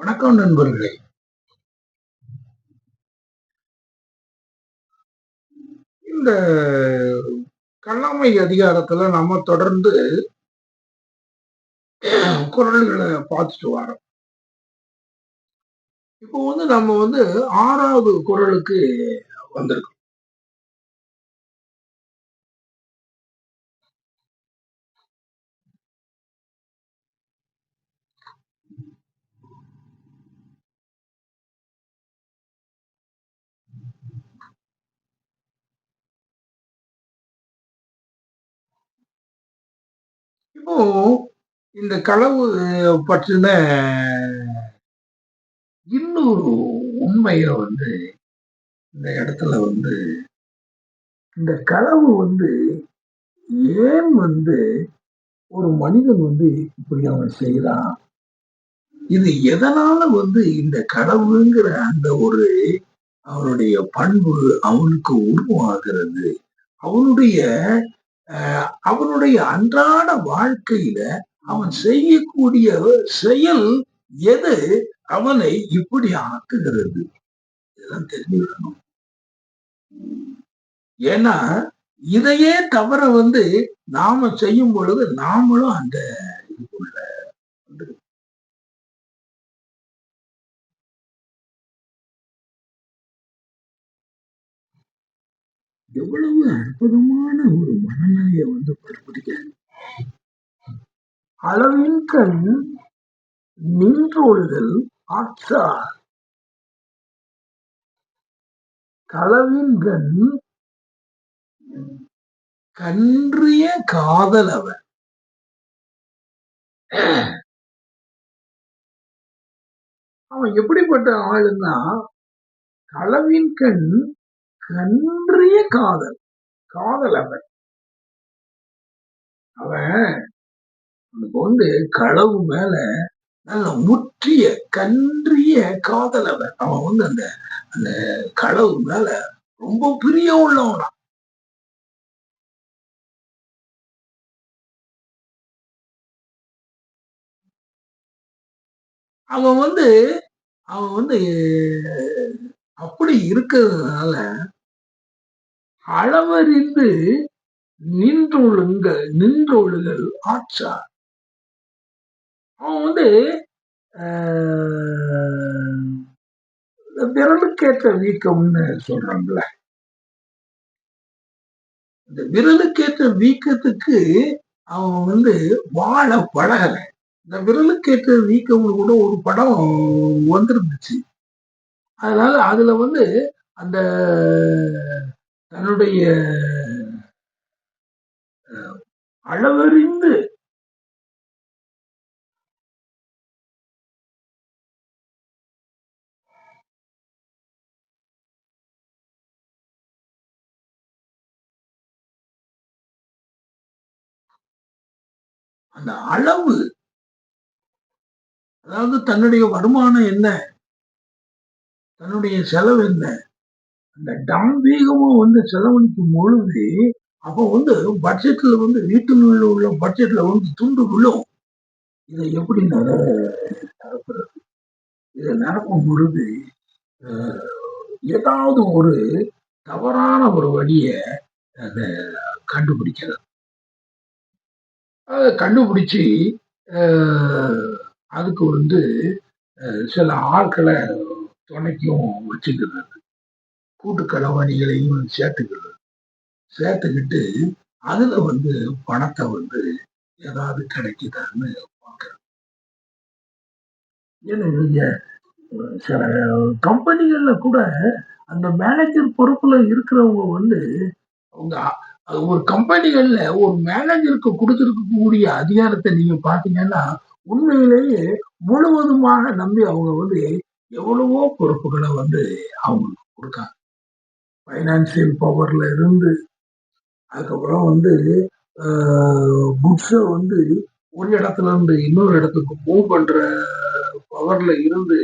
வணக்கம் நண்பர்களே. இந்த கல்லாமை அதிகாரத்துல நம்ம தொடர்ந்து குரல்களை பார்த்துட்டு வரோம். இப்போ வந்து நம்ம வந்து ஆறாவது குரலுக்கு வந்திருக்கோம். இப்போ இந்த களவு பற்றின இன்னொரு உண்மையில வந்து இந்த இடத்துல வந்து இந்த களவு வந்து ஏன் வந்து ஒரு மனிதன் வந்து இப்படி அவன் செய்யறான் இது எதனால வந்து இந்த கடவுளுங்கிற அந்த ஒரு அவனுடைய பண்பு அவனுக்கு உருவாகிறது? அவனுடைய அவனுடைய அன்றாட வாழ்க்கையில அவன் செய்யக்கூடிய செயல் எது? அவனை இப்படி ஆக்குகிறது. இதெல்லாம் தெரிஞ்சுக்கணும் ஏன்னா இதையே தவிர வந்து நாம செய்யும் பொழுது நாமளும் அந்த இதுக்குள்ள எவ்வளவு அற்புதமான ஒரு மனநிலையை வந்து படப்பிடிக்கிறாங்க அளவின் கண் நின்றோடுதல் ஆற்றார். களவின் கண் கன்றிய காதலவர் அவன் எப்படிப்பட்ட ஆளுன்னா களவின் கண் கன்றிய காதல். காதல் அவன். அவன் அவனுக்கு வந்து களவு மேல நல்ல முற்றிய கன்றிய காதல் அவன். அவன் வந்து அந்த அந்த களவு மேல ரொம்ப பிரிய உள்ளவனா. அவன் வந்து அவன் வந்து அப்படி இருக்கிறதுனால அளவறிந்து நின்றொழுங்க நின்றொழுகள் ஆச்சார். அவன் வந்து விரலுக்கேற்ற வீக்கம்னு சொல்றாங்கல்ல. இந்த விரலுக்கேற்ற வீக்கத்துக்கு அவன் வந்து வாழ பழகல. இந்த விரலுக்கேற்ற வீக்கம்னு கூட ஒரு படம் வந்திருந்துச்சு. அதனால அதுல வந்து அந்த தன்னுடைய அளவறிந்து அந்த அளவு அதாவது தன்னுடைய வருமானம் என்ன? தன்னுடைய செலவு என்ன? அந்த டாம்பீகமும் வந்து செலவழிக்கும் பொழுது அப்போ வந்து பட்ஜெட்ல வந்து வீட்டில் உள்ள பட்ஜெட்ல வந்து துண்டு விழும் இதை எப்படி நிரப்புறது இதை நடக்கும் பொழுது ஏதாவது ஒரு தவறான ஒரு வழியை அதை கண்டுபிடிக்கிறது. அதை கண்டுபிடிச்சி அதுக்கு வந்து சில ஆட்களை துணைக்கும் வச்சுக்கிறது. கூட்டு களவாணிகளையும் சேர்த்துக்கிறது சேர்த்துக்கிட்டு அதுல வந்து பணத்தை வந்து ஏதாவது கிடைக்குதான்னு பார்க்கறது. என்னுடைய சில கம்பெனிகள்ல கூட அந்த மேனேஜர் பொறுப்புல இருக்கிறவங்க வந்து அவங்க ஒரு கம்பெனிகள்ல ஒரு மேனேஜருக்கு கொடுத்துருக்கக்கூடிய அதிகாரத்தை நீங்க பாத்தீங்கன்னா உண்மையிலேயே முழுவதுமாக நம்பி அவங்க வந்து எவ்வளவோ பொறுப்புகளை வந்து அவங்களுக்கு கொடுக்காங்க ஃபைனான்சியல் பவரில் இருந்து அதுக்கப்புறம் வந்து குட்ஸை வந்து ஒரு இடத்துல இருந்து இன்னொரு இடத்துக்கு மூவ் பண்ணுற பவரில் இருந்து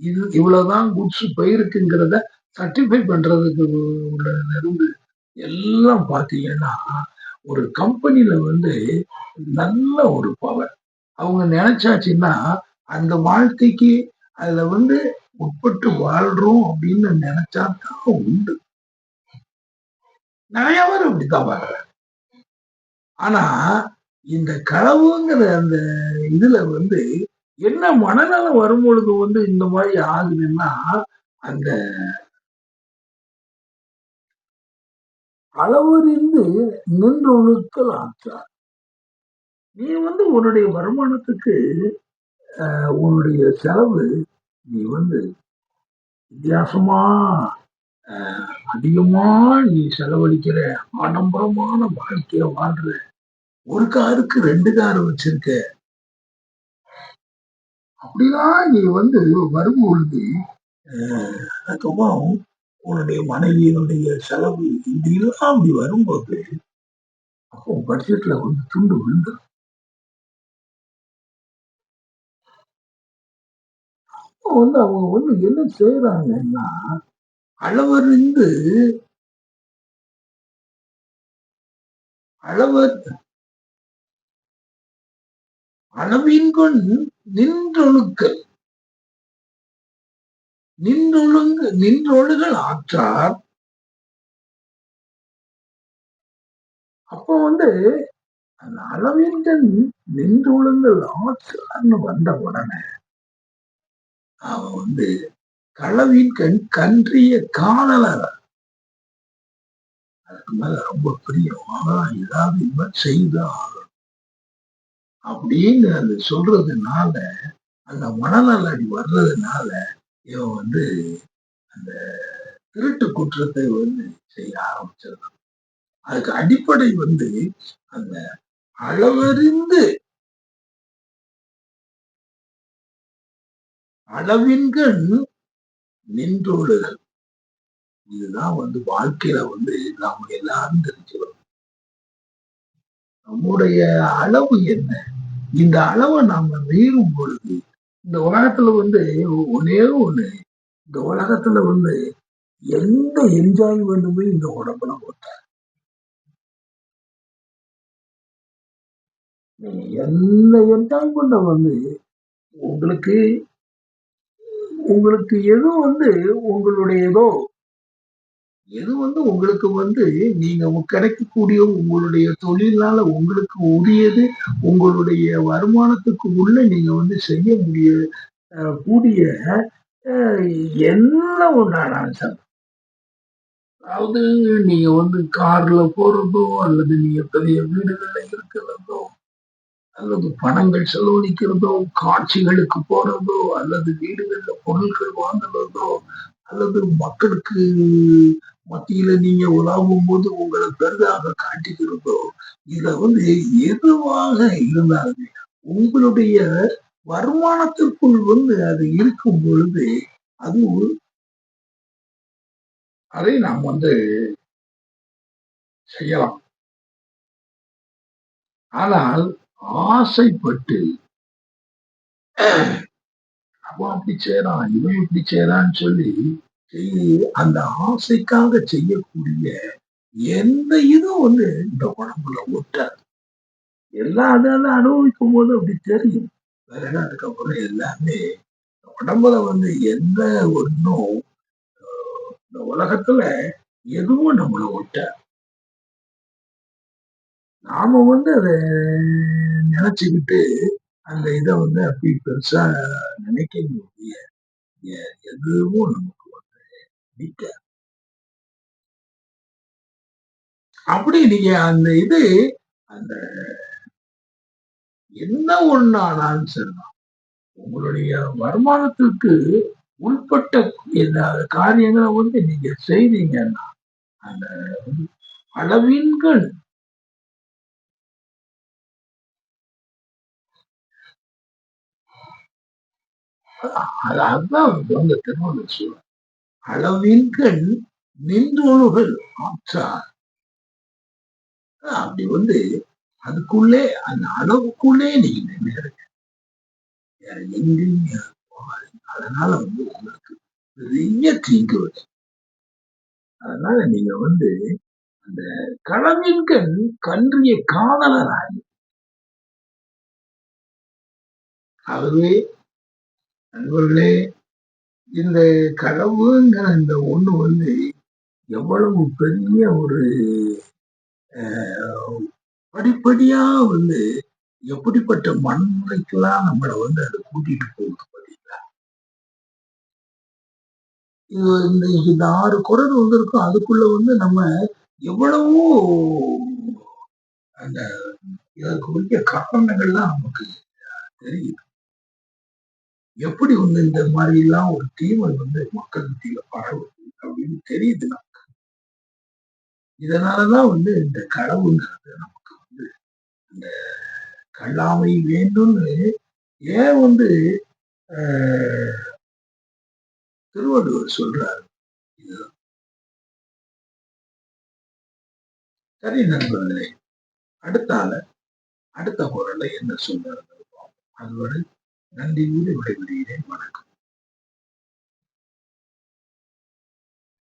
இது இவ்வளோதான் குட்ஸ் போயிருக்குங்கிறத சர்டிஃபை பண்ணுறதுக்கு உள்ளதுலேருந்து எல்லாம் பார்த்தீங்கன்னா ஒரு கம்பெனியில் வந்து நல்ல ஒரு பவர் அவங்க நினச்சாச்சுன்னா அந்த வாழ்க்கைக்கு அதில் வந்து உட்பட்டு வாழ்கிறோம் அப்படின்னு நினச்சா தான் உண்டு. நிறைய பேர் இப்படித்தான் வாழ்ற ஆனா இந்த களவுங்கிற அந்த இதுல வந்து என்ன மனநலம் வரும்பொழுது வந்து இந்த மாதிரி ஆகுதுன்னா அந்த அளவறிந்து நின்றொழுக்கள் ஆற்றார் நீ வந்து உன்னுடைய வருமானத்துக்கு உன்னுடைய செலவு நீ வந்து வித்தியாசமா அதிகமா நீ செலவழிக்கிற ஆடம்பரமான வாழ்க்கைய வாழ்ற. ஒரு காருக்கு ரெண்டு காரை வச்சிருக்க. அப்படிலாம் நீ வந்து வரும்பொழுது அதுக்கப்புறம் உன்னுடைய மனைவியினுடைய செலவு இதெல்லாம் அப்படி வரும்போது அப்போ பட்ஜெட்ல வந்து துண்டு விழுந்துடும் வந்து அவங்க வந்து என்ன செய்யறாங்கன்னா அளவறிந்து அளவர் அளவின்கொண் நின்றொழுக்கல் நின்றொழுங்கு நின்றொழுகள் ஆற்றார். அப்போ வந்து அந்த அளவின்கண் நின்றொழுங்கள் ஆற்றார்னு வந்த உடனே அவன் வந்து களவின் கண் கன்றிய காணலர் அதுக்கு மேல ரொம்ப பிரியம். ஆனா ஏதாவது இவன் செய்தார் ஆகணும் அப்படின்னு அது சொல்றதுனால அந்த மனநலடி வர்றதுனால இவன் வந்து அந்த திருட்டு குற்றத்தை வந்து செய்ய ஆரம்பிச்சிருந்தான் அதுக்கு அடிப்படை வந்து அந்த அளவறிந்து அளவின்கள் நின்றோடுதல் இதுதான் வந்து வாழ்க்கையில வந்து நாம எல்லாரும் தெரிஞ்சுக்கணும். நம்முடைய அளவு என்ன? இந்த அளவை நாம மீறும் பொழுது இந்த உலகத்துல வந்து ஒன்னே ஒண்ணு இந்த உலகத்துல வந்து எந்த என்ஜாய்மெண்ட்டுமே இந்த உடம்புல போட்ட எந்த என்ஜாய்மெண்ட வந்து உங்களுக்கு உங்களுக்கு எது வந்து உங்களுடையதோ எது வந்து உங்களுக்கு வந்து நீங்க கிடைக்கக்கூடிய உங்களுடைய தொழிலால உங்களுக்கு உரியது உங்களுடைய வருமானத்துக்கு உள்ள நீங்க வந்து செய்ய முடிய கூடிய என்ன ஒன்றான அதாவது நீங்க வந்து கார்ல போறதோ அல்லது நீங்க பெரிய வீடுகள்ல இருக்கிறதோ அல்லது பணங்கள் செலவழிக்கிறதோ காட்சிகளுக்கு போறதோ அல்லது வீடுகள்ல பொருட்கள் வாங்குறதோ அல்லது மக்களுக்கு மத்தியில நீங்க உலாவும் போது உங்களை பெரிதாக காட்டிக்கிறதோ இத வந்து எதுவாக இருந்தாலுமே உங்களுடைய வருமானத்திற்குள் வந்து அது இருக்கும் பொழுது அது அதை நாம் வந்து செய்யலாம். ஆனால் ஆசைப்பட்டு. அவன் அப்படி செய்யறான் இவன் இப்படி செய்யறான்னு சொல்லி அந்த ஆசைக்காக செய்யக்கூடிய எந்த இதுவும் வந்து இந்த உடம்புல ஒட்டாது. எல்லா அதெல்லாம் அனுபவிக்கும் போது அப்படி தெரியும். வேற அதுக்கப்புறம் எல்லாமே உடம்புல வந்து எந்த ஒன்றும் இந்த உலகத்துல எதுவும் நம்மள ஒட்ட நாம வந்து அதை நினைச்சுக்கிட்டு அந்த இதை வந்து அப்படி பெருசா நினைக்க முடிய எதுவும் நமக்கு வந்து நிக்க அப்படி நீங்க அந்த இது அந்த என்ன ஒண்ணானாலும் சரிதான் உங்களுடைய வருமானத்திற்கு உள்பட்ட காரியங்களை வந்து நீங்க செய்தீங்கன்னா அந்த அதான் அதுதான் வந்து திருமணம் அளவின் கண் நின்றொழுகள் ஆற்றார். அப்படி வந்து அதுக்குள்ளே அந்த அளவுக்குள்ளே நீங்க நின்றுங்க எங்கேயும் அதனால வந்து உங்களுக்கு பெரிய தீங்கு வரும். அதனால நீங்க வந்து அந்த களவின்கள் கன்றிய காதலர் அவரே நண்பர்களே இந்த களவுங்கிற இந்த ஒண்ணு வந்து எவ்வளவு பெரிய ஒரு அஹ், படிப்படியா வந்து எப்படிப்பட்ட மண்முறைக்கெல்லாம் நம்மளை வந்து அது கூட்டிட்டு போகுது பார்த்தீங்களா? இது இந்த இந்த ஆறு குரல் வந்திருக்கும் அதுக்குள்ள வந்து நம்ம எவ்வளவோ அந்த இதற்கு உரிய காரணங்கள்லாம் நமக்கு தெரியுது. எப்படி வந்து இந்த மாதிரி எல்லாம் ஒரு தீமை வந்து மக்கள் மத்தியில பரவுது அப்படின்னு தெரியுது நமக்கு. இதனாலதான் வந்து இந்த கடவுங்கிறது நமக்கு வந்து இந்த கல்லாமை வேண்டும்னு ஏன் வந்து ஆஹ், திருவள்ளுவர் சொல்றாரு. இதுதான் சரி நண்பர்களே அடுத்த ஆள அடுத்த குரலை என்ன சொல்றாரு அதுவரை நன்றியோடு விடைபெறுகிறேன். வணக்கம்.